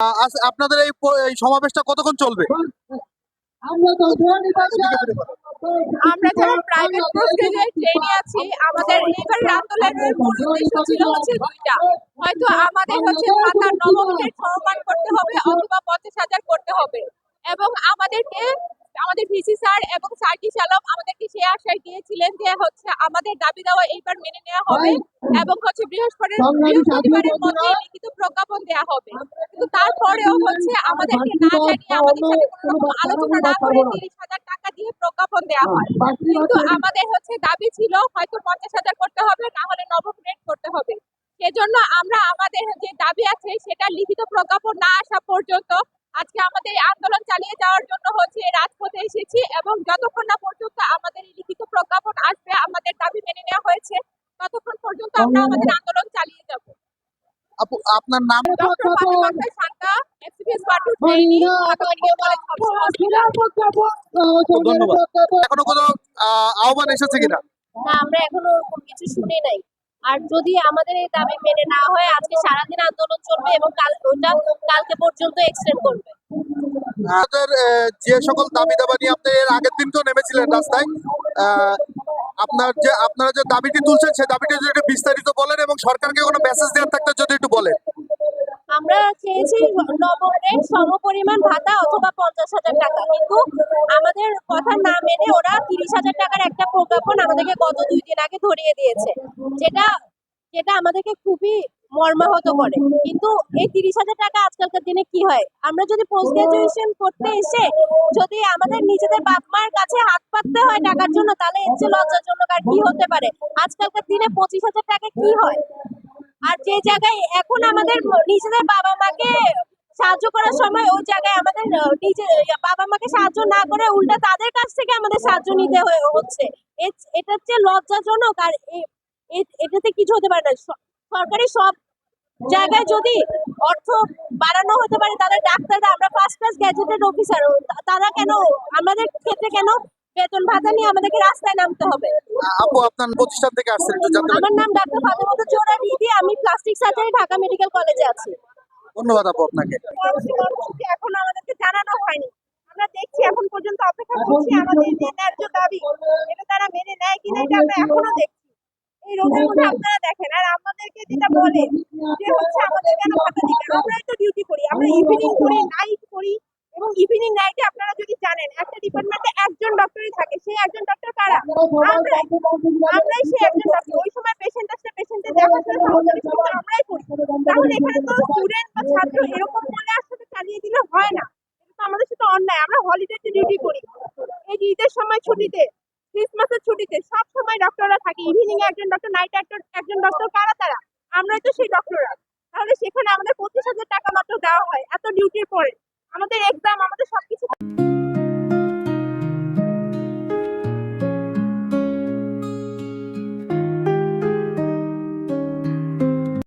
আহ, আপনাদের এই সমাবেশটা কতক্ষণ চলবে? আমরা যারা প্রাইভেট পোস্ট ট্রেনে আছি আমাদের এবারের আন্দোলনের মূল উদ্দেশ্য ছিল হচ্ছে দুইটা। হয়তো আমাদের হচ্ছে ভাতা নবমকে সম্মান করতে হবে অথবা পঞ্চাশ হাজার করতে হবে। এবং আমাদেরকে আমাদের ভিসি স্যার এবং সার্জিস আলম আমাদেরকে সে আশায় দিয়েছিলেন যে হচ্ছে আমাদের দাবি দেওয়া এইবার মেনে নেওয়া হবে এবং হচ্ছে বৃহস্পতিবার বৃহস্পতিবারের মধ্যে লিখিত প্রজ্ঞাপন দেওয়া হবে। কিন্তু তারপরেও হচ্ছে আমাদেরকে না জানিয়ে আমাদের সাথে কোনো রকম আলোচনা না করে তিরিশ হাজার টাকা দিয়ে প্রজ্ঞাপন দেওয়া হয় কিন্তু আমাদের হচ্ছে দাবি ছিল হয়তো পঞ্চাশ হাজার করতে হবে না হলে নবম গ্রেড করতে হবে। সেজন্য আমরা আমাদের যে দাবি আছে সেটা লিখিত প্রজ্ঞাপন না আসা পর্যন্ত আজকে আমাদের আন্দোলন চালিয়ে যাওয়ার জন্য হচ্ছে রাজপথে এসেছি এবং যতক্ষণ না পর্যন্ত আমাদের লিখিত প্রজ্ঞাপন আসবে আমাদের দাবি মেনে নেওয়া হয়েছে ততক্ষণ পর্যন্ত আমরা আমাদের আন্দোলন চালিয়ে যাব। আপু আপনার নাম? ধন্যবাদ। এখনও কোনো আহ্বান এসেছে কিনা? না আমরা এখনও ওরকম কিছু শুনি নাই। আর যদি আমাদের এই দাবি মেনে না হয়, আজকে সারাদিন আন্দোলন চলবে এবং কাল ওটা কালকে পর্যন্ত এক্সটেন্ড করবে। আপনাদের যে সকল দাবি দাবা নিয়ে আপনি এর আগের দিন তো নেমেছিলেন রাস্তায় আপনার যে, আপনারা যে দাবিটি তুলছেন, সেই দাবিটি যদি একটু বিস্তারিত বলেন এবং সরকারকে কোনো মেসেজ দেওয়ার থাকতে যদি একটু বলেন। আমরা চেয়েছি নবমের সমপরিমাণ ভাতা অথবা পঞ্চাশ হাজার টাকা। কিন্তু আমাদের কথা না মেনে ওরা তিরিশ হাজার টাকার একটা প্রজ্ঞাপন আমাদেরকে গত দুই দিন আগে ধরিয়ে দিয়েছে। যেটা যেটা আমাদেরকে খুবই মর্মাহত করে। কিন্তু এই তিরিশ হাজার টাকা আজকালকার দিনে কি হয়? আমরা যদি পোস্ট গ্রাজুয়েশন করতে এসে যদি আমাদের নিজেদের বাপ মায়ের কাছে হাত পাততে হয় টাকার জন্য, তাহলে এর চেয়ে লজ্জাজনক আর কি হতে পারে? আজকালকার দিনে পঁচিশ হাজার টাকা কি হয়? যে জায়গায় এখন আমাদের নিজেদের বাবা মাকে সাহায্য করার সময় ওই জায়গায় আমাদের বাবা মাকে সাহায্য না করে উল্টা তাদের কাছ থেকে আমাদের সাহায্য নিতে হচ্ছে। এটা হচ্ছে লজ্জাজনক আর এটাতে কিছু হতে পারে না। সরকারি সব জায়গায় যদি অর্থ বাড়ানো হতে পারে তাদের ডাক্তাররা, আমরা ফার্স্ট ক্লাস গ্যাজেটেড অফিসার তারা কেন, আমাদের ক্ষেত্রে কেন বেতন ভাতা নিয়ে আমাদেরকে রাস্তায় নামতে হবে। আপু আপনার প্রতিষ্ঠান থেকে আসছেন একটু জানতে আমার নাম ডাক্তার ফাতেমাতুর জোহরা দিদি আমি প্লাস্টিক সার্জারি ঢাকা মেডিকেল কলেজে আছি। ধন্যবাদ আপু আপনাকে। এখনও আমাদেরকে জানানো হয়নি। আমরা দেখছি এখন পর্যন্ত অপেক্ষা করছি আমাদের যে ন্যায্য দাবি এটা তারা মেনে নেয় কিনা এটা আমরা এখনও দেখছি। এই রোগের মধ্যে আপনারা দেখেন আর আমাদেরকে যেটা বলে যে হচ্ছে আমাদের কেন ভাতা দিবে আমরাই তো ডিউটি করি আমরা ইভিনিং করি নাইট করি এবং ইভিনিং নাইটে আপনারা জানেন একটা ডিপার্টমেন্টে একজন ডক্টরই থাকে সেই একজন ডক্টর কারা? আমরাই আমরাই সেই একজন ডক্টর ওই সময় পেশেন্ট আসলে পেশেন্টের দেখাশোনা আমরাই করি। তাহলে এখানে তো স্টুডেন্ট বা ছাত্র এরকম বলে আসলে চালিয়ে দিলে হয় না। তো আমাদের সাথে অন্যায়। আমরা হলিডেতে ডিউটি করি। এই ঈদের সময় ছুটিতে ক্রিসমাসের ছুটিতে সব সময় ডক্টররা থাকে। ইভিনিং এ একজন ডক্টর নাইট একজন ডক্টর কারা তারা? আমরাই তো সেই ডক্টররা তাহলে সেখানে আমাদের পঁচিশ হাজার